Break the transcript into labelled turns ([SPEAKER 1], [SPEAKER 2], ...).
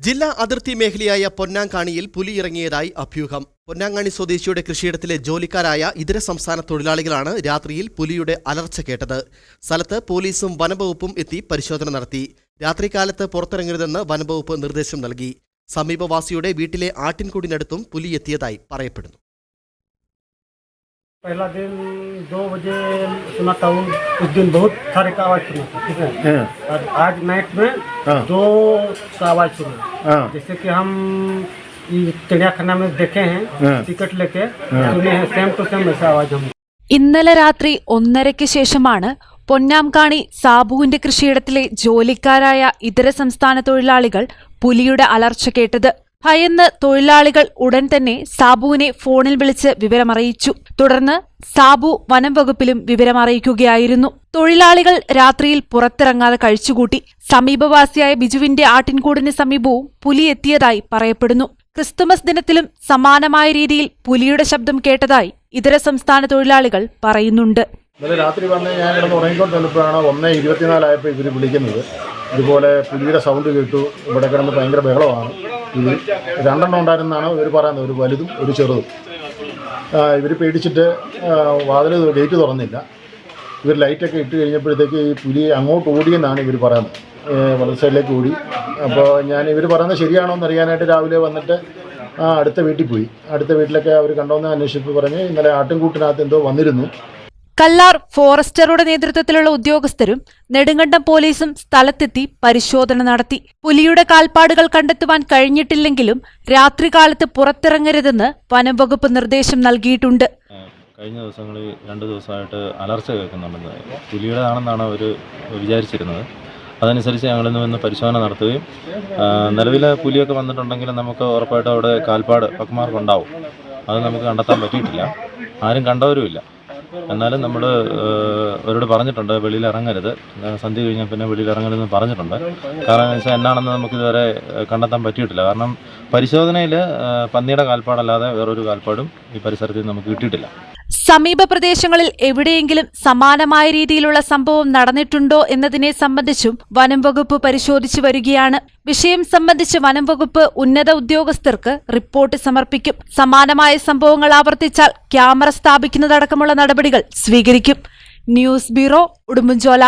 [SPEAKER 1] ജില്ലാ അതിർത്തി മേഖലയായ പൊന്നാങ്കാണിയിൽ പുലി ഇറങ്ങിയതായി അഭ്യൂഹം. പൊന്നാങ്കാണി സ്വദേശിയുടെ കൃഷിയിടത്തിലെ ജോലിക്കാരായ ഇതര സംസ്ഥാന തൊഴിലാളികളാണ് രാത്രിയിൽ പുലിയുടെ അലർച്ച കേട്ടത്. സ്ഥലത്ത് പോലീസും വനംവകുപ്പും എത്തി പരിശോധന നടത്തി. രാത്രികാലത്ത് പുറത്തിറങ്ങരുതെന്ന് വനംവകുപ്പ് നിർദ്ദേശം നൽകി. സമീപവാസിയുടെ വീട്ടിലെ ആട്ടിൻകൂടിനടുത്തും പുലി എത്തിയതായി പറയപ്പെടുന്നു.
[SPEAKER 2] पहला दिन दो बजे सुना था वो उस दिन बहुत सारे का आवाज़ सुना था ठीक है और आज नाइट में दो का आवाज़ सुना जैसे कि हम ये चिड़ियाखाना में देखे हैं टिकट लेके सुने हैं सेम टू सेम ऐसा आवाज़ हम
[SPEAKER 3] ഇന്നലെ രാത്രി ഒന്നരയ്ക്ക് ശേഷമാണ് പൊന്നാംകാണി സാബുവിന്റെ കൃഷിയിടത്തിലെ ജോലിക്കാരായ ഇതര സംസ്ഥാന തൊഴിലാളികൾ പുലിയുടെ അലർച്ച കേട്ടത് ഭയന്ന് തൊഴിലാളികൾ ഉടൻ തന്നെ സാബുവിനെ ഫോണിൽ വിളിച്ച് വിവരമറിയിച്ചു. തുടർന്ന് സാബു വനം വകുപ്പിലും വിവരമറിയിക്കുകയായിരുന്നു. തൊഴിലാളികൾ രാത്രിയിൽ പുറത്തിറങ്ങാതെ കഴിച്ചുകൂട്ടി. സമീപവാസിയായ ബിജുവിന്റെ ആട്ടിൻകൂടിന് സമീപവും പുലി എത്തിയതായി പറയപ്പെടുന്നു. ക്രിസ്തുമസ് ദിനത്തിലും സമാനമായ രീതിയിൽ പുലിയുടെ ശബ്ദം കേട്ടതായി ഇതര സംസ്ഥാന തൊഴിലാളികൾ പറയുന്നുണ്ട്.
[SPEAKER 4] ഇന്നലെ രാത്രി വന്ന് ഞാൻ കിടന്ന് ഉറങ്ങിക്കൊണ്ട് വന്നപ്പോഴാണ് ഒന്ന് ഇരുപത്തിനാലായപ്പോൾ ഇവർ വിളിക്കുന്നത്. ഇതുപോലെ പുലിയുടെ സൗണ്ട് കേട്ടു. ഇവിടെ കിടന്ന് ഭയങ്കര ബഹളമാണ്. ഇത് രണ്ടെണ്ണം ഉണ്ടായിരുന്നാണ് ഇവർ പറയുന്നത്. ഒരു വലുതും ഒരു ചെറുതും. ഇവർ പേടിച്ചിട്ട് വാതിൽ ഗേറ്റ് തുറന്നില്ല. ഇവർ ലൈറ്റൊക്കെ ഇട്ട് കഴിഞ്ഞപ്പോഴത്തേക്ക് ഈ പുലി അങ്ങോട്ട് ഓടിയെന്നാണ് ഇവർ പറയുന്നത്. വലത് സൈഡിലേക്ക് ഓടി. അപ്പോൾ ഞാൻ ഇവർ പറയുന്നത് ശരിയാണോ എന്ന് അറിയാനായിട്ട് രാവിലെ വന്നിട്ട് അടുത്ത വീട്ടിൽ പോയി. അടുത്ത വീട്ടിലൊക്കെ അവർ കണ്ടോന്ന് അന്വേഷിച്ചപ്പോൾ പറഞ്ഞ് ഇന്നലെ ആട്ടിൻകൂട്ടിനകത്ത് എന്തോ വന്നിരുന്നു.
[SPEAKER 3] കല്ലാർ ഫോറസ്റ്ററുടെ നേതൃത്വത്തിലുള്ള ഉദ്യോഗസ്ഥരും നെടുങ്കണ്ടം പോലീസും സ്ഥലത്തെത്തി പരിശോധന നടത്തി. പുലിയുടെ കാൽപ്പാടുകൾ കണ്ടെത്തുവാൻ കഴിഞ്ഞിട്ടില്ലെങ്കിലും രാത്രികാലത്ത് പുറത്തിറങ്ങരുതെന്ന് വനംവകുപ്പ് നിർദ്ദേശം നൽകിയിട്ടുണ്ട്.
[SPEAKER 5] കഴിഞ്ഞ ദിവസങ്ങളിൽ രണ്ട് ദിവസമായിട്ട് അലർച്ച കേൾക്കുന്നുണ്ടെന്ന് പുലിയുടേതാണെന്നാണ് അവർ വിചാരിച്ചിരുന്നത്. അതനുസരിച്ച് ഞങ്ങളിന്ന് വന്ന് പരിശോധന നടത്തുകയും നിലവിൽ പുലിയൊക്കെ വന്നിട്ടുണ്ടെങ്കിൽ നമുക്ക് ഉറപ്പായിട്ടും അവിടെ കാൽപ്പാട് പക്മാർക്കുണ്ടാവും അത് നമുക്ക് കണ്ടെത്താൻ പറ്റിയിട്ടില്ല. ആരും കണ്ടവരുമില്ല. എന്നാലും നമ്മൾ അവരോട് പറഞ്ഞിട്ടുണ്ട് വെളിയിൽ ഇറങ്ങരുത് സന്ധ്യ കഴിഞ്ഞാൽ പിന്നെ വെളിയിൽ ഇറങ്ങരുതെന്ന് പറഞ്ഞിട്ടുണ്ട്. കാരണം വെച്ചാൽ എന്നാണെന്ന് നമുക്കിതുവരെ ഏഹ് കണ്ടെത്താൻ പറ്റിയിട്ടില്ല. കാരണം പരിശോധനയിൽ പന്നിയുടെ കാൽപ്പാടല്ലാതെ വേറൊരു കാൽപ്പാടും ഈ പരിസരത്ത് നമുക്ക് കിട്ടിയിട്ടില്ല.
[SPEAKER 3] സമീപ പ്രദേശങ്ങളിൽ എവിടെയെങ്കിലും സമാനമായ രീതിയിലുള്ള സംഭവം നടന്നിട്ടുണ്ടോ എന്നതിനെ സംബന്ധിച്ചും വനം വകുപ്പ് പരിശോധിച്ചു വരികയാണ്. വിഷയം സംബന്ധിച്ച് വനം വകുപ്പ് ഉന്നത ഉദ്യോഗസ്ഥർക്ക് റിപ്പോർട്ട് സമർപ്പിക്കും. സമാനമായ സംഭവങ്ങൾ ആവർത്തിച്ചാൽ ക്യാമറ സ്ഥാപിക്കുന്നതടക്കമുള്ള നടപടികൾ സ്വീകരിക്കും. News bureau Udumbanchola.